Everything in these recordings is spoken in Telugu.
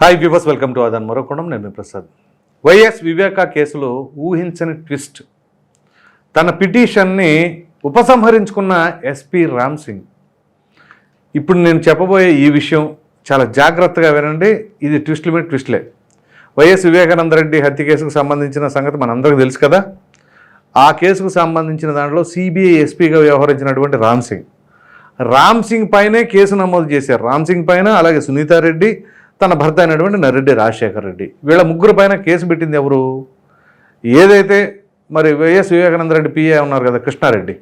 హాయ్ వ్యూవర్స్ వెల్కమ్ టు అదన్ మరొకడం నేను ప్రసాద్. వైఎస్ వివేక కేసులో ఊహించని ట్విస్ట్. తన పిటిషన్ని ఉపసంహరించుకున్న ఎస్పి రామ్ సింగ్ ఇప్పుడు నేను చెప్పబోయే ఈ విషయం చాలా జాగ్రత్తగా వినండి. ఇది ట్విస్ట్లు మీద ట్విస్ట్లే. వైఎస్ వివేకానంద రెడ్డి హత్య కేసుకు సంబంధించిన సంగతి మనందరికీ తెలుసు కదా. ఆ కేసుకు సంబంధించిన దాంట్లో సిబిఐ ఎస్పీగా వ్యవహరించినటువంటి రామ్ సింగ్ రామ్ సింగ్ పైనే కేసు నమోదు చేశారు. రామ్ సింగ్ పైన అలాగే సునీతారెడ్డి తన భర్త అయినటువంటి నరెడ్డి రాజశేఖర్ రెడ్డి. వీళ్ళ ముగ్గురు పైన కేసు పెట్టింది ఎవరు? ఏదైతే మరి వైఎస్ వివేకానంద రెడ్డి పిఏ ఉన్నారు కదా కృష్ణారెడ్డి.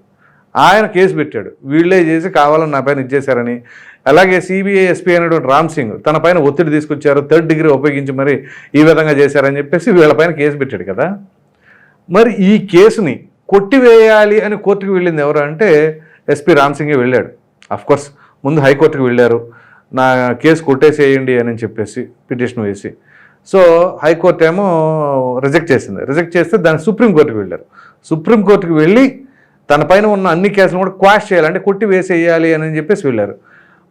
ఆయన కేసు పెట్టాడు. వీళ్ళే చేసి కావాలని నా పైన ఇచ్చేశారని. అలాగే సిబిఐ ఎస్పీ అయినటువంటి రామ్ సింగ్ తన పైన ఒత్తిడి తీసుకొచ్చారు. థర్డ్ డిగ్రీ ఉపయోగించి మరి ఈ విధంగా చేశారని చెప్పేసి వీళ్ళపైన కేసు పెట్టాడు కదా. మరి ఈ కేసుని కొట్టివేయాలి అని కోర్టుకు వెళ్ళింది ఎవరు అంటే ఎస్పీ రామ్ సింగే వెళ్ళాడు. అఫ్కోర్స్ ముందు హైకోర్టుకు వెళ్ళారు. నా కేసు కొట్టేసేయండి అని చెప్పేసి పిటిషన్ వేసి. సో హైకోర్టు ఏమో రిజెక్ట్ చేసింది. రిజెక్ట్ చేస్తే దాన్ని సుప్రీంకోర్టుకి వెళ్ళారు. సుప్రీంకోర్టుకి వెళ్ళి తన పైన ఉన్న అన్ని కేసులు కూడా క్వాష్ చేయాలి. అంటే కొట్టి వేసేయాలి అని చెప్పేసి వెళ్ళారు.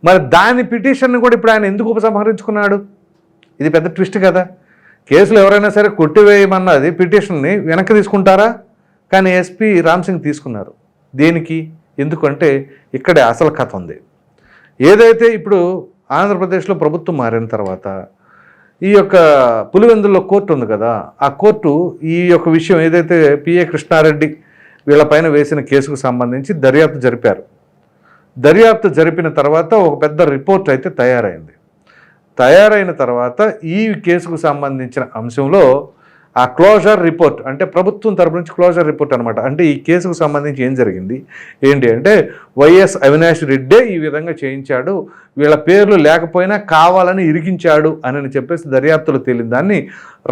మరి దాని పిటిషన్ని కూడా ఇప్పుడు ఆయన ఎందుకు ఉపసంహరించుకున్నాడు? ఇది పెద్ద ట్విస్ట్ కదా. కేసులు ఎవరైనా సరే కొట్టివేయమన్నది పిటిషన్ని వెనక్కి తీసుకుంటారా? కానీ ఎస్పీ రామ్ సింగ్ తీసుకున్నారు. దేనికి? ఎందుకంటే ఇక్కడే అసలు కథ ఉంది. ఏదైతే ఇప్పుడు ఆంధ్రప్రదేశ్లో ప్రభుత్వం మారిన తర్వాత ఈ యొక్క పులివెందుల్లో కోర్టు ఉంది కదా ఆ కోర్టు ఈ యొక్క విషయం ఏదైతే పిఏ కృష్ణారెడ్డి వీళ్ళపైన వేసిన కేసుకు సంబంధించి దర్యాప్తు జరిపారు. దర్యాప్తు జరిపిన తర్వాత ఒక పెద్ద రిపోర్ట్ అయితే తయారైంది. తయారైన తర్వాత ఈ కేసుకు సంబంధించిన అంశంలో ఆ క్లోజర్ రిపోర్ట్ అంటే ప్రభుత్వం తరపు నుంచి క్లోజర్ రిపోర్ట్ అనమాట అంటే ఈ కేసుకు సంబంధించి ఏం జరిగింది? ఏంటి అంటే వైఎస్ అవినాష్ రెడ్డే ఈ విధంగా చేయించాడు వీళ్ళ పేర్లు లేకపోయినా కావాలని ఇరికించాడు అని చెప్పేసి దర్యాప్తులో తేలిన దాన్ని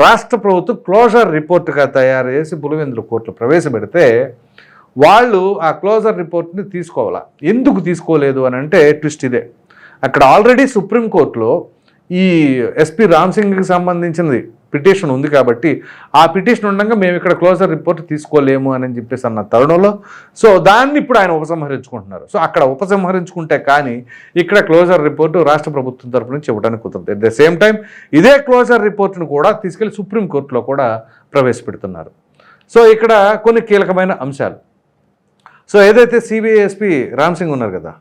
రాష్ట్ర ప్రభుత్వం క్లోజర్ రిపోర్ట్గా తయారు చేసి పులివెందుల కోర్టులో ప్రవేశపెడితే వాళ్ళు ఆ క్లోజర్ రిపోర్ట్ని తీసుకోవాలా? ఎందుకు తీసుకోలేదు అని అంటే ట్విస్ట్ ఇదే. అక్కడ ఆల్రెడీ సుప్రీంకోర్టులో ఈ ఎస్పీ రామ్ సింగ్కి సంబంధించినది పిటిషన్ ఉంది కాబట్టి ఆ పిటిషన్ ఉండగా మేము ఇక్కడ క్లోజర్ రిపోర్ట్ తీసుకోలేము అని చెప్పేసి అన్న తరుణంలో. సో దాన్ని ఇప్పుడు ఆయన ఉపసంహరించుకుంటున్నారు. సో అక్కడ ఉపసంహరించుకుంటే కానీ ఇక్కడ క్లోజర్ రిపోర్టు రాష్ట్ర ప్రభుత్వం తరపు నుంచి ఇవ్వడానికి కుదరదు. అట్ ద సేమ్ టైం ఇదే క్లోజర్ రిపోర్ట్ను కూడా తీసుకెళ్ళి సుప్రీంకోర్టులో కూడా ప్రవేశపెడుతున్నారు. సో ఇక్కడ కొన్ని కీలకమైన అంశాలు. సో ఏదైతే సిబిఐ ఎస్పీ రామ్ సింగ్ ఉన్నారు కదా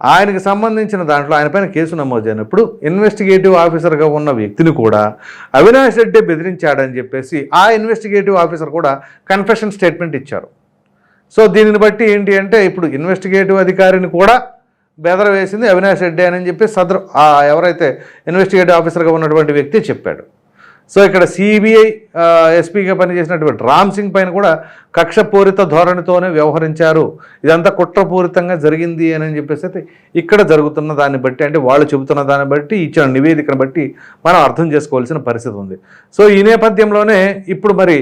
ఆయనకి సంబంధించిన దాంట్లో ఆయన పైన కేసు నమోదు అయినప్పుడు ఇన్వెస్టిగేటివ్ ఆఫీసర్గా ఉన్న వ్యక్తిని కూడా అవినాష్ రెడ్డి బెదిరించాడని చెప్పేసి ఆ ఇన్వెస్టిగేటివ్ ఆఫీసర్ కూడా కన్ఫెషన్ స్టేట్మెంట్ ఇచ్చారు. సో దీనిని బట్టి ఏంటి అంటే ఇప్పుడు ఇన్వెస్టిగేటివ్ అధికారిని కూడా బెదర వేసింది అవినాష్ రెడ్డి అని చెప్పి సదరు ఎవరైతే ఇన్వెస్టిగేటివ్ ఆఫీసర్గా ఉన్నటువంటి వ్యక్తి చెప్పాడు. సో ఇక్కడ సిబిఐ ఎస్పీగా పనిచేసినటువంటి రామ్ సింగ్ పైన కూడా కక్షపూరిత ధోరణితోనే వ్యవహరించారు. ఇదంతా కుట్రపూరితంగా జరిగింది అని చెప్పేసి అయితే ఇక్కడ జరుగుతున్న దాన్ని బట్టి అంటే వాళ్ళు చెబుతున్న దాన్ని బట్టి ఇచ్చిన నివేదికను బట్టి మనం అర్థం చేసుకోవాల్సిన పరిస్థితి ఉంది. సో ఈ నేపథ్యంలోనే ఇప్పుడు మరి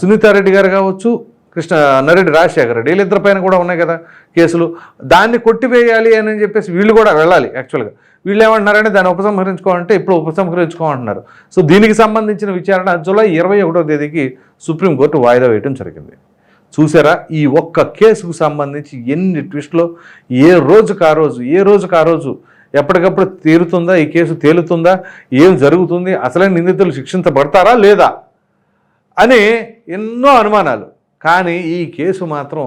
సునీతారెడ్డి గారు కావచ్చు కృష్ణ నరెడ్డి రాజశేఖర రెడ్డి వీళ్ళిద్దరి పైన కూడా ఉన్నాయి కదా కేసులు. దాన్ని కొట్టివేయాలి అని చెప్పేసి వీళ్ళు కూడా వెళ్ళాలి యాక్చువల్గా వీళ్ళు ఏమంటున్నారంటే దాన్ని ఉపసంహరించుకోవాలంటే ఇప్పుడు ఉపసంహరించుకోమంటున్నారు. సో దీనికి సంబంధించిన విచారణ జూలై ఇరవై ఒకటో తేదీకి సుప్రీంకోర్టు వాయిదా వేయడం జరిగింది. చూసారా ఈ ఒక్క కేసుకు సంబంధించి ఎన్ని ట్విస్ట్లో ఏ రోజుకు ఆ రోజు ఏ రోజుకు ఆ రోజు ఎప్పటికప్పుడు తీరుతుందా ఈ కేసు తేలుతుందా ఏం జరుగుతుంది అసలైన నిందితులు శిక్షించబడతారా లేదా అని ఎన్నో అనుమానాలు. కానీ ఈ కేసు మాత్రం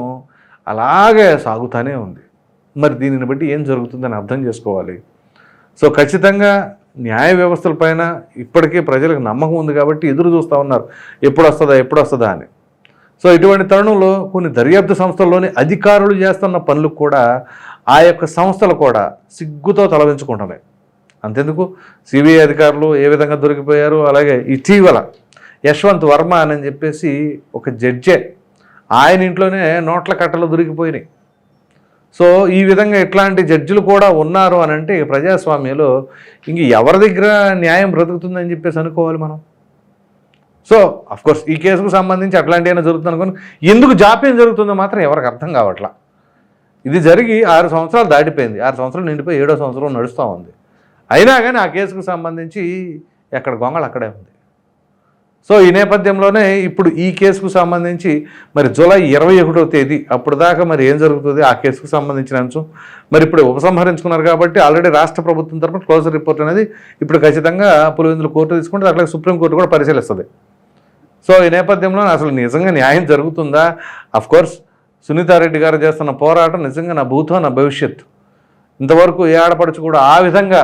అలాగే సాగుతూనే ఉంది. మరి దీనిని బట్టి ఏం జరుగుతుందని అర్థం చేసుకోవాలి. సో ఖచ్చితంగా న్యాయ వ్యవస్థలపైన ఇప్పటికే ప్రజలకు నమ్మకం ఉంది కాబట్టి ఎదురు చూస్తూ ఉన్నారు. ఎప్పుడు వస్తుందా ఎప్పుడు వస్తుందా అని. సో ఇటువంటి తరుణంలో కొన్ని దర్యాప్తు సంస్థల్లోని అధికారులు చేస్తున్న పనులకు కూడా ఆ యొక్క సంస్థలు కూడా సిగ్గుతో తలవించుకుంటున్నాయి అంతెందుకు? సిబిఐ అధికారులు ఏ విధంగా దొరికిపోయారు? అలాగే ఇటీవల యశ్వంత్ వర్మ అని చెప్పేసి ఒక జడ్జే ఆయన ఇంట్లోనే నోట్ల కట్టలు దొరికిపోయినాయి. సో ఈ విధంగా ఇట్లాంటి జడ్జిలు కూడా ఉన్నారు అని అంటే ప్రజాస్వామ్యంలో ఇంక ఎవరి దగ్గర న్యాయం బ్రతుకుతుందని చెప్పేసి అనుకోవాలి మనం. సో కోర్స్ ఈ కేసుకు సంబంధించి అట్లాంటివైనా జరుగుతుంది అనుకోని. ఎందుకు జాప్యం జరుగుతుందో మాత్రం ఎవరికి అర్థం కావట్లా. ఇది జరిగి ఆరు సంవత్సరాలు దాటిపోయింది. ఆరు సంవత్సరాలు నిండిపోయి ఏడో సంవత్సరం నడుస్తూ ఉంది. అయినా కానీ ఆ కేసుకు సంబంధించి ఎక్కడ గొంగళ అక్కడే ఉంది. సో ఈ నేపథ్యంలోనే ఇప్పుడు ఈ కేసుకు సంబంధించి మరి జూలై ఇరవై ఒకటో తేదీ అప్పుడు దాకా మరి ఏం జరుగుతుంది? ఆ కేసుకు సంబంధించిన అంశం. మరి ఇప్పుడు ఉపసంహరించుకున్నారు కాబట్టి ఆల్రెడీ రాష్ట్ర ప్రభుత్వం తరఫున క్లోజర్ రిపోర్ట్ అనేది ఇప్పుడు ఖచ్చితంగా పులివెందులు కోర్టు తీసుకుంటే అట్లాగే సుప్రీంకోర్టు కూడా పరిశీలిస్తుంది. సో ఈ నేపథ్యంలో అసలు నిజంగా న్యాయం జరుగుతుందా? అఫ్ కోర్స్ సునీతారెడ్డి గారు చేస్తున్న పోరాటం నిజంగా నా భూతో నా భవిష్యత్ ఇంతవరకు ఏ ఆడపడుచు కూడా ఆ విధంగా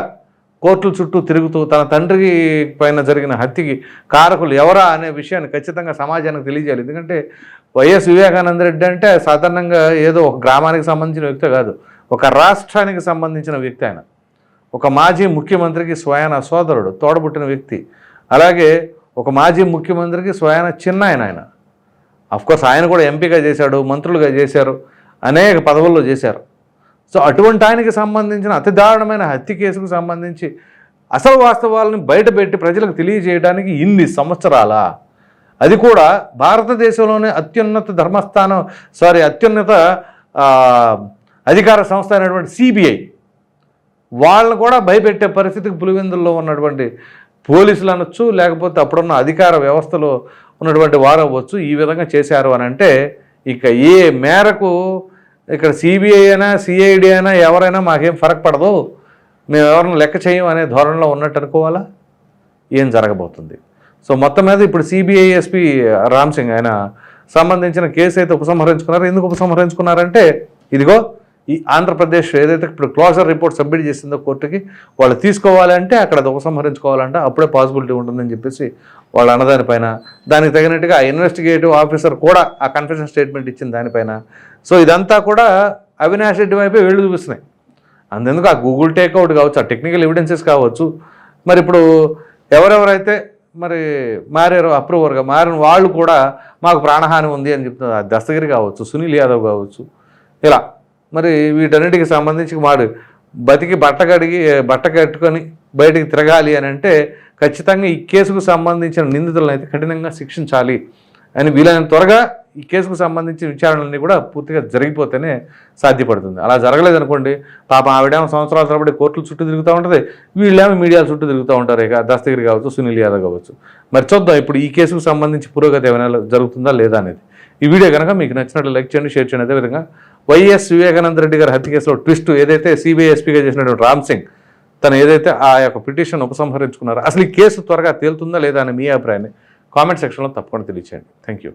కోర్టుల చుట్టూ తిరుగుతూ తన తండ్రి పైన జరిగిన హత్యకి కారకులు ఎవరా అనే విషయాన్ని ఖచ్చితంగా సమాజానికి తెలియజేయాలి. ఎందుకంటే వైఎస్ వివేకానంద రెడ్డి అంటే సాధారణంగా ఏదో ఒక గ్రామానికి సంబంధించిన వ్యక్తి కాదు. ఒక రాష్ట్రానికి సంబంధించిన వ్యక్తి ఆయన. ఒక మాజీ ముఖ్యమంత్రికి స్వయాన సోదరుడు తోడబుట్టిన వ్యక్తి. అలాగే ఒక మాజీ ముఖ్యమంత్రికి స్వయాన చిన్న ఆయన ఆయన. అఫ్కోర్స్ ఆయన కూడా ఎంపీగా చేశాడు మంత్రులుగా చేశారు అనేక పదవుల్లో చేశారు. సో అటువంటి ఆయనకి సంబంధించిన అతి దారుణమైన హత్య కేసుకు సంబంధించి అసలు వాస్తవాలను బయటపెట్టి ప్రజలకు తెలియజేయడానికి ఇన్ని సంవత్సరాల. అది కూడా భారతదేశంలోనే అత్యున్నత ధర్మస్థానం సారీ అత్యున్నత అధికార సంస్థ అయినటువంటి సిబిఐ. వాళ్ళని కూడా భయపెట్టే పరిస్థితికి పులివెందుల్లో ఉన్నటువంటి పోలీసులు అనొచ్చు లేకపోతే అప్పుడున్న అధికార వ్యవస్థలో ఉన్నటువంటి వారు అవ్వచ్చు. ఈ విధంగా చేశారు అని అంటే ఇక ఏ మేరకు ఇక్కడ సిబిఐ అయినా సిఐడి అయినా ఎవరైనా మాకేం ఫరక్ పడదు. మేము ఎవరిని లెక్క చేయం అనే ధోరణిలో ఉన్నట్టు అనుకోవాలా? ఏం జరగబోతుంది? సో మొత్తం మీద ఇప్పుడు సిబిఐ ఎస్పీ రామ్ సింగ్ ఆయన సంబంధించిన కేసు అయితే ఉపసంహరించుకున్నారు. ఎందుకు ఉపసంహరించుకున్నారంటే ఇదిగో ఈ ఆంధ్రప్రదేశ్ ఏదైతే ఇప్పుడు క్లోజర్ రిపోర్ట్ సబ్మిట్ చేసిందో కోర్టుకి వాళ్ళు తీసుకోవాలంటే అక్కడ ఉపసంహరించుకోవాలంటే అప్పుడే పాసిబిలిటీ ఉంటుందని చెప్పేసి వాళ్ళు అన్నదానిపైన దానికి తగినట్టుగా ఆ ఇన్వెస్టిగేటివ్ ఆఫీసర్ కూడా ఆ కన్ఫెషన్ స్టేట్మెంట్ ఇచ్చిన దానిపైన సో ఇదంతా కూడా అవినాష్ రెడ్డి వైపే వేళ్ళు చూపిస్తున్నాయి. అందుకు ఆ గూగుల్ టేక్అవుట్ కావచ్చు ఆ టెక్నికల్ ఎవిడెన్సెస్ కావచ్చు. మరి ఇప్పుడు ఎవరెవరైతే మరి మారారు అప్రూవర్గా మారిన వాళ్ళు కూడా మాకు ప్రాణహాని ఉంది అని చెప్తున్నారు. దస్తగిరి కావచ్చు సునీల్ యాదవ్ కావచ్చు ఇలా మరి వీటన్నిటికి సంబంధించి వాడు బతికి బట్ట కడిగి బట్ట కట్టుకొని బయటికి తిరగాలి అని అంటే ఖచ్చితంగా ఈ కేసుకు సంబంధించిన నిందితులను అయితే కఠినంగా శిక్షించాలి అని వీలైనంత త్వరగా ఈ కేసుకు సంబంధించిన విచారణలన్నీ కూడా పూర్తిగా జరిగిపోతేనే సాధ్యపడుతుంది. అలా జరగలేదనుకోండి పాపం ఆవిడేమో సంవత్సరాల తరబడి కోర్టుల చుట్టూ తిరుగుతూ ఉంటుంది వీళ్ళేమో మీడియాల చుట్టూ తిరుగుతూ ఉంటారు ఇక దస్తగిరి కావచ్చు సునీల్ యాదవ్ కావచ్చు. మరి చూద్దాం ఇప్పుడు ఈ కేసుకు సంబంధించి పురోగతి ఏమైనా జరుగుతుందా లేదా అనేది. ఈ వీడియో కనుక మీకు నచ్చినట్లు లైక్ చేయండి షేర్ చేయండి అదేవిధంగా వైఎస్ వివేకానంద రెడ్డి గారి హత్య కేసులో ట్విస్ట్ ఏదైతే సిబిఐఎస్పీగా చేసినటువంటి రామ్ సింగ్ తను ఏదైతే ఆ యొక్క పిటిషన్ ఉపసంహరించుకున్నారో అసలు ఈ కేసు త్వరగా తేలుతుందా లేదా అని మీ అభిప్రాయాన్ని కామెంట్ సెక్షన్లో తప్పకుండా తెలియచేయండి. Thank you